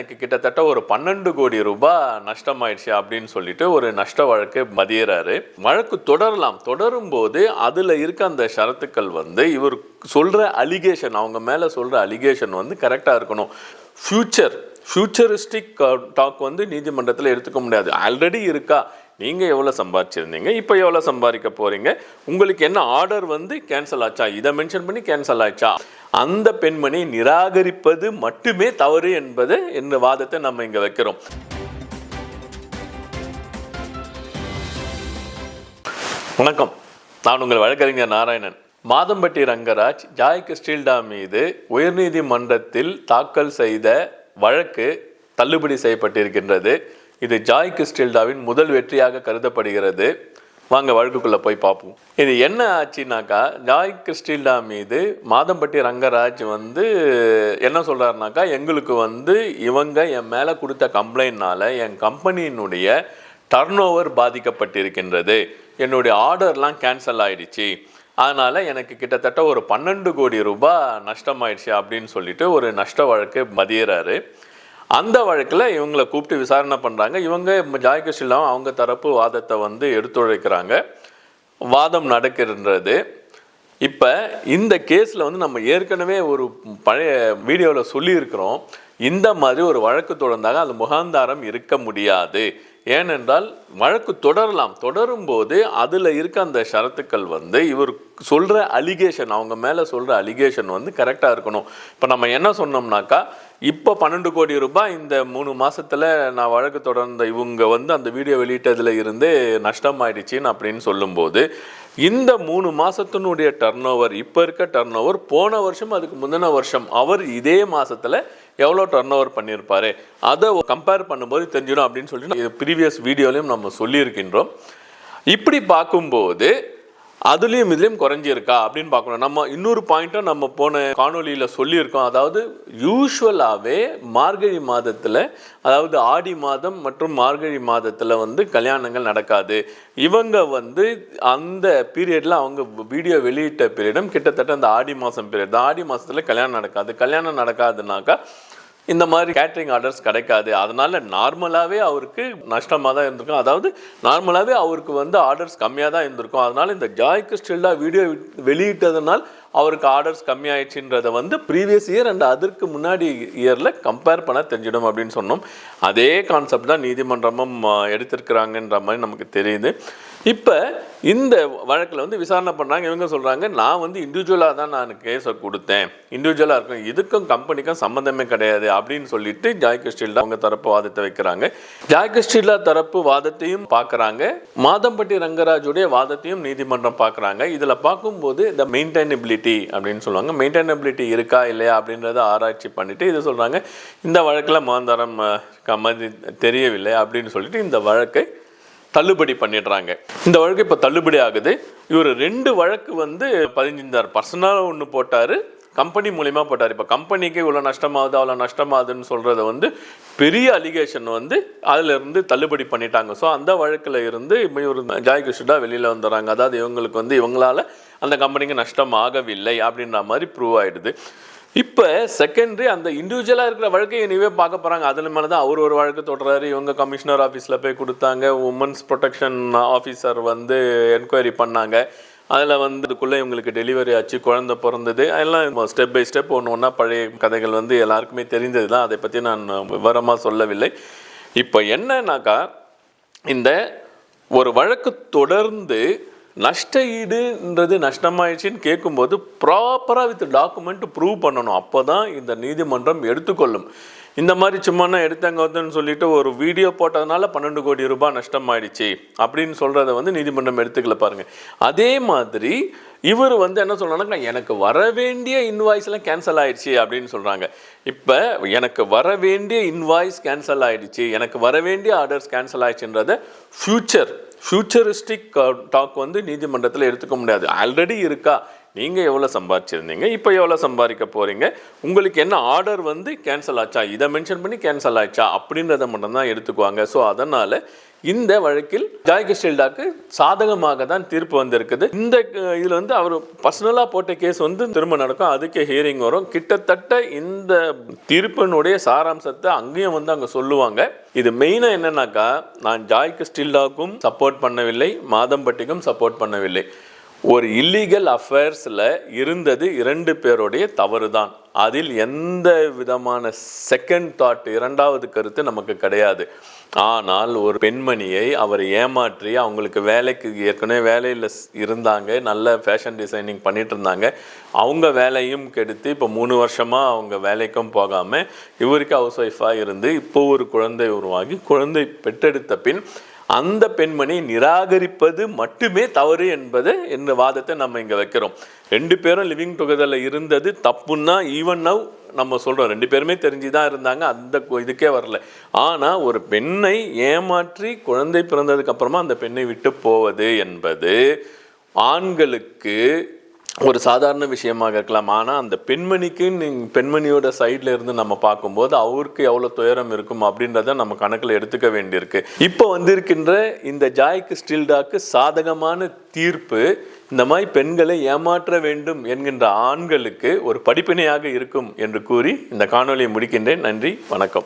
எனக்கு கிட்டத்தட்ட ஒரு பன்னெண்டு கோடி ரூபாய் நஷ்டமாயிடுச்சு அப்படின்னு சொல்லிட்டு ஒரு நஷ்ட வழக்கு மதியறாரு. வழக்கு தொடரலாம். தொடரும் போது அதுல இருக்க அந்த ஷரத்துக்கள் வந்து இவர் சொல்ற அலிகேஷன் அவங்க மேல சொல்ற அலிகேஷன் வந்து கரெக்டா இருக்கணும். ஃபியூச்சர் ஃபியூச்சரிஸ்டிக் டாக் வந்து நீதிமன்றத்தில் எடுத்துக்க முடியாது. ஆல்ரெடி இருக்கா? நீங்க எவ்வளவு சம்பாதிச்சிருந்தீங்க இப்போ எவ்வளவு சம்பாதிக்க போறீங்க உங்களுக்கு என்ன ஆர்டர் வந்து கேன்சல் ஆச்சா? இதை மென்ஷன் பண்ணி கேன்சல் ஆச்சா அந்த பெண்மணி நிராகரிப்பது மட்டுமே தவறு என்பது என்ற வாதத்தை நம்ம இங்க வைக்கிறோம். வணக்கம். நான் உங்கள் வழக்கறிஞர் நாராயணன். மாதம்பட்டி ரங்கராஜ் ஜாய் கிறிஸ்டில்டா மீது உயர்நீதிமன்றத்தில் தாக்கல் செய்த வழக்கு தள்ளுபடி செய்யப்பட்டிருக்கின்றது. இது ஜாய் கிறிஸ்டில்டாவின் முதல் வெற்றியாக கருதப்படுகிறது. வாங்க வழக்குக்குள்ளே போய் பார்ப்போம் இது என்ன ஆச்சுனாக்கா ஜாய் கிறிஸ்டில்டா மீது மாதம்பட்டி ரங்கராஜ் வந்து என்ன சொல்கிறாருனாக்கா எங்களுக்கு வந்து இவங்க என் மேலே கொடுத்த கம்ப்ளைண்ட்னால் என் கம்பெனியினுடைய டர்ன் ஓவர் பாதிக்கப்பட்டிருக்கின்றது. என்னுடைய ஆர்டர்லாம் கேன்சல் ஆயிடுச்சு. அதனால் எனக்கு கிட்டத்தட்ட ஒரு பன்னெண்டு கோடி ரூபாய் நஷ்டமாயிடுச்சு அப்படின்னு சொல்லிட்டு ஒரு நஷ்ட வழக்கு மதியறாரு. அந்த வழக்கில் இவங்களை கூப்பிட்டு விசாரணை பண்ணுறாங்க இவங்க ஜாய்கிருஷ்ணம் அவங்க தரப்பு வாதத்தை வந்து எடுத்துரைக்கிறாங்க. வாதம் நடக்கின்றது இப்போ இந்த கேஸில் வந்து நம்ம ஏற்கனவே ஒரு பழைய வீடியோவில் சொல்லியிருக்கிறோம். இந்த மாதிரி ஒரு வழக்கு தொடர்ந்தாக அது முகாந்தாரம் இருக்க முடியாது. ஏனென்றால் வழக்கு தொடரலாம். தொடரும் போது அதில் இருக்க அந்த ஷரத்துக்கள் வந்து இவர் சொல்கிற அலிகேஷன் அவங்க மேலே சொல்கிற அலிகேஷன் வந்து கரெக்டாக இருக்கணும். இப்போ நம்ம என்ன சொன்னோம்னாக்கா இப்போ பன்னெண்டு கோடி ரூபாய் இந்த மூணு மாதத்தில் நான் வழக்கு தொடர்ந்த இவங்க வந்து அந்த வீடியோ வெளியிட்டதில் இருந்து நஷ்டம் ஆயிடுச்சின்னு அப்படின்னு சொல்லும்போது இந்த மூணு மாதத்தினுடைய டர்ன் ஓவர் இப்போ இருக்க டர்ன் ஓவர் போன வருஷம் அதுக்கு முந்தின வருஷம் அவர் இதே மாதத்தில் எவ்வளோ டர்ன் ஓவர் பண்ணியிருப்பார்? அதை கம்பேர் பண்ணும்போது தெரிஞ்சிடும் அப்படின்னு சொல்லிட்டு ப்ரீவியஸ் வீடியோலையும் நம்ம சொல்லியிருக்கின்றோம். இப்படி பார்க்கும்போது அதுலேயும் இதுலேயும் குறைஞ்சிருக்கா அப்படின்னு பார்க்கணும். நம்ம இன்னொரு பாயிண்ட்டும் நம்ம போன காணொலியில் சொல்லியிருக்கோம். அதாவது யூஸ்வலாகவே மார்கழி மாதத்தில் அதாவது ஆடி மாதம் மற்றும் மார்கழி மாதத்தில் வந்து கல்யாணங்கள் நடக்காது. இவங்க வந்து அந்த பீரியடில் அவங்க வீடியோ வெளியிட்ட பீரியடும் கிட்டத்தட்ட அந்த ஆடி மாதம் பீரியட் தான். ஆடி மாதத்தில் கல்யாணம் நடக்காது. கல்யாணம் நடக்காதுனாக்கா இந்த மாதிரி கேட்ரிங் ஆர்டர்ஸ் கிடைக்காது. அதனால் நார்மலாகவே அவருக்கு நஷ்டமாக தான் இருந்திருக்கும். அதாவது நார்மலாகவே அவருக்கு வந்து ஆர்டர்ஸ் கம்மியாக தான் இருந்திருக்கும். அதனால் இந்த ஜாய் கிறிஸ்டில்டா வீடியோ வெளியிட்டதுனால் அவருக்கு ஆர்டர்ஸ் கம்மியாயிடுச்சுன்றதை வந்து ப்ரீவியஸ் இயர் அண்ட் அதற்கு முன்னாடி இயரில் கம்பேர் பண்ண தெரிஞ்சிடும் அப்படின்னு சொன்னோம். அதே கான்செப்ட் தான் நீதிமன்றமும் எடுத்திருக்கிறாங்கன்ற மாதிரி நமக்கு தெரியுது. இப்போ இந்த வழக்கில் வந்து விசாரணை பண்ணுறாங்க இவங்க சொல்கிறாங்க நான் வந்து இண்டிவிஜுவலாக தான் நான் கேஸை கொடுத்தேன். இண்டிவிஜுவலாக இருக்கும் இதுக்கும் கம்பெனிக்கும் சம்மந்தமே கிடையாது அப்படின்னு சொல்லிட்டு ஜாய் கிறிஸ்டில்டா அவங்க தரப்பு வாதத்தை வைக்கிறாங்க. ஜாய் கிறிஸ்டில்டா தரப்பு வாதத்தையும் பார்க்குறாங்க. மாதம்பட்டி ரங்கராஜுடைய வாதத்தையும் நீதிமன்றம் பார்க்குறாங்க. இதில் பார்க்கும்போது இந்த மெயின்டைனபிலிட்டி அப்படின்னு சொல்லுவாங்க. மெயின்டைனபிலிட்டி இருக்கா இல்லையா அப்படின்றத ஆராய்ச்சி பண்ணிவிட்டு இது சொல்கிறாங்க இந்த வழக்கில் மாந்தாரம் கம்மதி தெரியவில்லை அப்படின்னு சொல்லிட்டு இந்த வழக்கை தள்ளுபடி பண்ணிடுறாங்க. இந்த வழக்கு இப்போ தள்ளுபடி ஆகுது. இவர் ரெண்டு வழக்கு வந்து பதிஞ்சிருந்தார். பர்சனலாக ஒன்று போட்டார் கம்பெனி மூலிமா போட்டார். இப்போ கம்பெனிக்கு இவ்வளோ நஷ்டமாகுது அவ்வளோ நஷ்டமாகுதுன்னு சொல்கிறத வந்து பெரிய அலிகேஷன் வந்து அதில் இருந்து தள்ளுபடி பண்ணிட்டாங்க. ஸோ அந்த வழக்கில் இருந்து இப்போ இவர் ஜாய் கிருஷ்ணா வெளியில் வந்துடுறாங்க. அதாவது இவங்களுக்கு வந்து இவங்களால அந்த கம்பெனிக்கு நஷ்டம் ஆகவில்லை அப்படின்ற மாதிரி ப்ரூவ் ஆகிடுது இப்போ செகண்டரி அந்த இண்டிவிஜுவலாக இருக்கிற வழக்கை இனிவே பார்க்க போகிறாங்க அதில் மேலே தான் அவர் ஒரு வழக்கு தொடர்றாரு இவங்க கமிஷனர் ஆஃபீஸில் போய் கொடுத்தாங்க. உமன்ஸ் ப்ரொடெக்ஷன் ஆஃபீஸர் வந்து என்கொயரி பண்ணாங்க. அதில் வந்து இதுக்குள்ளே இவங்களுக்கு டெலிவரி ஆச்சு. குழந்தை பிறந்தது. எல்லாம் ஸ்டெப் பை ஸ்டெப் ஒன்று ஒன்றா பழைய கதைகள் வந்து எல்லாருக்குமே தெரிந்தது தான் அதை பற்றி நான் விவரமாக சொல்லவில்லை. இப்போ என்னன்னாக்கா இந்த ஒரு வழக்கு தொடர்ந்து நஷ்ட ஈடுன்றது நஷ்டமாயிடுச்சின்னு கேட்கும்போது ப்ராப்பராக வித் டாக்குமெண்ட் ப்ரூவ் பண்ணணும். அப்போ தான் இந்த நீதிமன்றம் எடுத்துக்கொள்ளும். இந்த மாதிரி சும்மா எடுத்தாங்க வந்துன்னு சொல்லிட்டு ஒரு வீடியோ போட்டதுனால பன்னெண்டு கோடி ரூபாய் நஷ்டமாயிடுச்சு. அப்படின்னு சொல்கிறத வந்து நீதிமன்றம் எடுத்துக்கல பாருங்க. அதே மாதிரி இவர் வந்து என்ன சொல்றாங்கன்னா எனக்கு வர வேண்டிய இன்வாய்ஸ்லாம் கேன்சல் ஆயிடுச்சு அப்படின்னு சொல்கிறாங்க இப்போ எனக்கு வர வேண்டிய இன்வாய்ஸ் கேன்சல் ஆயிடுச்சு எனக்கு வர வேண்டிய ஆர்டர்ஸ் கேன்சல் ஆயிடுச்சுன்றத ஃப்யூச்சர் ஃபியூச்சரிஸ்டிக் டாக் வந்து நீதிமன்றத்தில் எடுத்துக்க முடியாது. ஆல்ரெடி இருக்கா? நீங்கள் எவ்வளோ சம்பாதிச்சிருந்தீங்க இப்போ எவ்வளோ சம்பாதிக்க போகிறீங்க உங்களுக்கு என்ன ஆர்டர் வந்து கேன்சல் ஆச்சா இதை மென்ஷன் பண்ணி கேன்சல் ஆச்சா அப்படின்றத மட்டும்தான் எடுத்துக்குவாங்க. ஸோ அதனால் இந்த வழக்கில் ஜாய் கிருஷ்ணல்டாக்கு சாதகமாக தான் தீர்ப்பு வந்திருக்குது. இந்த இதில் வந்து அவர் பர்சனலாக போட்ட கேஸ் வந்து திரும்ப நடக்கும். அதுக்கே ஹியரிங் வரும். கிட்டத்தட்ட இந்த தீர்ப்பினுடைய சாராம்சத்தை அங்கேயும் வந்து அங்கே சொல்லுவாங்க. இது மெயினாக என்னன்னாக்கா நான் ஜாய் கிறிஸ்டில்டாக்கும் சப்போர்ட் பண்ணவில்லை மாதம்பட்டிக்கும் சப்போர்ட் பண்ணவில்லை. ஒரு இல்லீகல் அஃபேர்ஸில் இருந்தது இரண்டு பேருடைய தவறு தான் அதில் எந்த விதமான செகண்ட் தாட் இரண்டாவது கருத்து நமக்கு கிடையாது. ஆனால் ஒரு பெண்மணியை அவர் ஏமாற்றி அவங்களுக்கு வேலைக்கு ஏற்கனவே வேலையில் இருந்தாங்க நல்ல ஃபேஷன் டிசைனிங் பண்ணிட்டு இருந்தாங்க. அவங்க வேலையும் கெடுத்து இப்போ மூணு வருஷமாக அவங்க வேலைக்கும் போகாமல் இவருக்கு ஹவுஸ் ஒய்ஃபாக இருந்து இப்போ ஒரு குழந்தை உருவாகி குழந்தை பெற்றெடுத்த பின் அந்த பெண்மணி நிராகரிப்பது மட்டுமே தவறு என்பது என்ற வாதத்தை நம்ம இங்கே வைக்கிறோம். ரெண்டு பேரும் லிவிங் டுகெதரில் இருந்தது தப்புன்னா ஈவன் நவ் நம்ம சொல்கிறோம் ரெண்டு பேருமே தெரிஞ்சு தான் இருந்தாங்க. அந்த இதுக்கே வரல. ஆனால் ஒரு பெண்ணை ஏமாற்றி குழந்தை பிறந்ததுக்கப்புறமா அந்த பெண்ணை விட்டு போவது என்பது ஆண்களுக்கு ஒரு சாதாரண விஷயமாக இருக்கலாம். ஆனால் அந்த பெண்மணிக்கு நீங்கள் பெண்மணியோட சைடில் இருந்து நம்ம பார்க்கும்போது அவருக்கு எவ்வளோ துயரம் இருக்கும் அப்படின்றத நம்ம கணக்கில் எடுத்துக்க வேண்டியிருக்கு. இப்போ வந்திருக்கின்ற இந்த ஜாய்க்கு ஸ்டில்டாக்கு சாதகமான தீர்ப்பு இந்த மாதிரி பெண்களை ஏமாற்ற வேண்டும் என்கின்ற ஆண்களுக்கு ஒரு படிப்பினையாக இருக்கும் என்று கூறி இந்த காணொலியை முடிக்கின்றேன். நன்றி வணக்கம்.